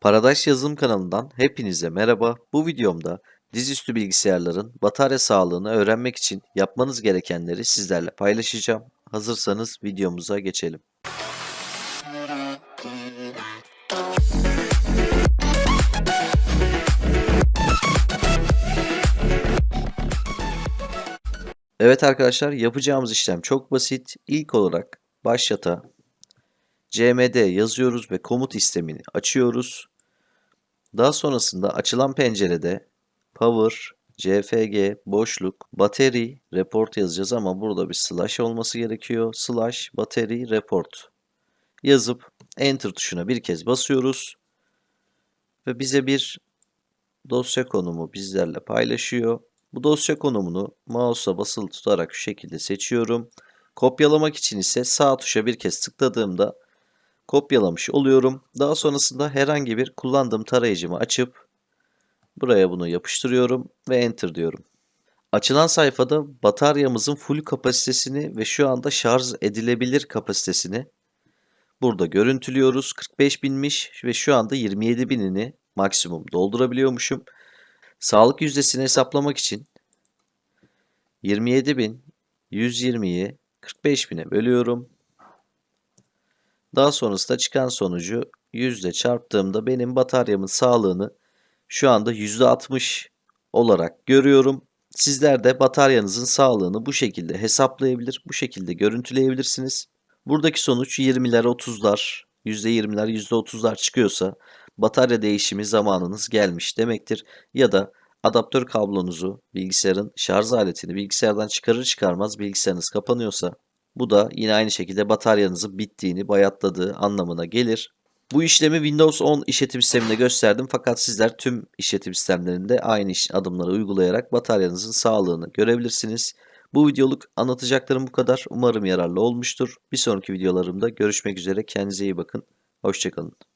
Paradise Yazılım kanalından hepinize merhaba. Bu videomda dizüstü bilgisayarların batarya sağlığını öğrenmek için yapmanız gerekenleri sizlerle paylaşacağım. Hazırsanız videomuza geçelim. Evet arkadaşlar yapacağımız işlem çok basit. İlk olarak başlata cmd yazıyoruz ve komut istemini açıyoruz. Daha sonrasında açılan pencerede power, cfg, boşluk, battery, report yazacağız ama burada bir slash olması gerekiyor. Slash battery report yazıp enter tuşuna bir kez basıyoruz. Ve bize bir dosya konumu bizlerle paylaşıyor. Bu dosya konumunu mouse'a basılı tutarak şu şekilde seçiyorum. Kopyalamak için ise sağ tuşa bir kez tıkladığımda kopyalamış oluyorum. Daha sonrasında herhangi bir kullandığım tarayıcımı açıp buraya bunu yapıştırıyorum ve enter diyorum. Açılan sayfada bataryamızın full kapasitesini ve şu anda şarj edilebilir kapasitesini burada görüntülüyoruz. 45 binmiş ve şu anda 27 binini maksimum doldurabiliyormuşum. Sağlık yüzdesini hesaplamak için 27.120'yi 45.000'e bölüyorum. Daha sonrasında çıkan sonucu yüzde çarptığımda benim bataryamın sağlığını şu anda %60 olarak görüyorum. Sizler de bataryanızın sağlığını bu şekilde hesaplayabilir, bu şekilde görüntüleyebilirsiniz. Buradaki sonuç 20'ler, 30'lar, %20'ler, %30'lar çıkıyorsa batarya değişimi zamanınız gelmiş demektir. Ya da adaptör kablonuzu, bilgisayarın şarj aletini bilgisayardan çıkarır çıkarmaz bilgisayarınız kapanıyorsa bu da yine aynı şekilde bataryanızın bittiğini, bayatladığı anlamına gelir. Bu işlemi Windows 10 işletim sisteminde gösterdim fakat sizler tüm işletim sistemlerinde aynı adımları uygulayarak bataryanızın sağlığını görebilirsiniz. Bu videoluk anlatacaklarım bu kadar. Umarım yararlı olmuştur. Bir sonraki videolarımda görüşmek üzere. Kendinize iyi bakın. Hoşçakalın.